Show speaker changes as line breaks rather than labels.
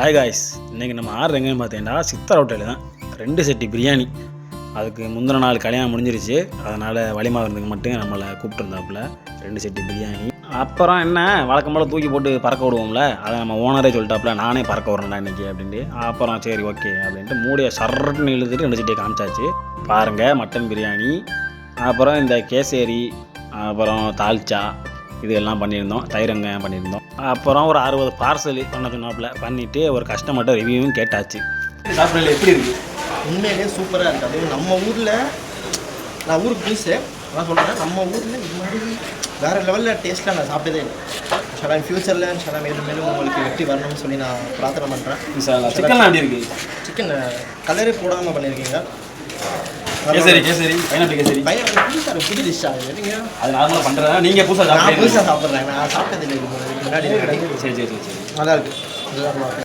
Hi guys இன்றைக்கி நம்ம ஆறு எங்கேன்னு பார்த்தீங்கன்னா சித்தர் ஹோட்டலில் தான். ரெண்டு செட்டி பிரியாணி. அதுக்கு முந்தின நாள் கல்யாணம் முடிஞ்சிருச்சு. அதனால் வலிமா மட்டும் நம்மளை கூப்பிட்டுருந்தாப்புல. ரெண்டு செட்டி பிரியாணி. அப்புறம் என்ன? வழக்கம் போல் தூக்கி போட்டு பறக்க விடுவோம்ல. அதை நம்ம ஓனரே சொல்லிட்டாப்புல நானே பறக்க விட்றேன்டா இன்றைக்கி அப்படின்ட்டு. அப்புறம் சரி ஓகே அப்படின்ட்டு மூடியை சர்றன்னு இழுத்துட்டு ரெண்டு செட்டியை காமிச்சாச்சு. பாருங்கள் மட்டன் பிரியாணி. அப்புறம் இந்த கேசரி அப்புறம் தால்ச்சா இதெல்லாம் பண்ணியிருந்தோம் தயிர் வெங்காயம் பண்ணியிருந்தோம். அப்புறம் ஒரு அறுபது பார்சல் பண்ண சொன்னாப்புல பண்ணிவிட்டு ஒரு கஸ்டமர்கிட்ட ரிவ்யூவும் கேட்டாச்சு. சாப்பிடல எப்படி இருக்குது
உண்மையிலேயே சூப்பராக இருக்குது அதுவும் நம்ம ஊரில் நான் ஊருக்கு புதுசு நான் சொல்கிறேன் நம்ம ஊரில் இது மாதிரி வேறு லெவலில் டேஸ்ட்டாக நான் சாப்பிட்டதே இல்லை. ஷலாம் ஃப்யூச்சரில் ஷலாம் மேலும் மேலும் உங்களுக்கு வெற்றி வரணும்னு சொல்லி நான் பிரார்த்தனை பண்ணுறேன்
இருக்கு?
சிக்கன் கலரே போடாமல் பண்ணியிருக்கீங்க
கேசரி கேசரி. பைனாப்பிள் கேசரி.
பையன் புதுசாக புது டிஷ்ஷாக இல்லைங்க
அது? நார்மலாக பண்ணுறதா நீங்கள் புதுசாக சாப்பிடுறீங்க
புதுசாக சாப்பிட்றேன். நான் சாப்பிட்டதில்லை முன்னாடி
சரி சரி சரி
நல்லா இருக்குது நல்லா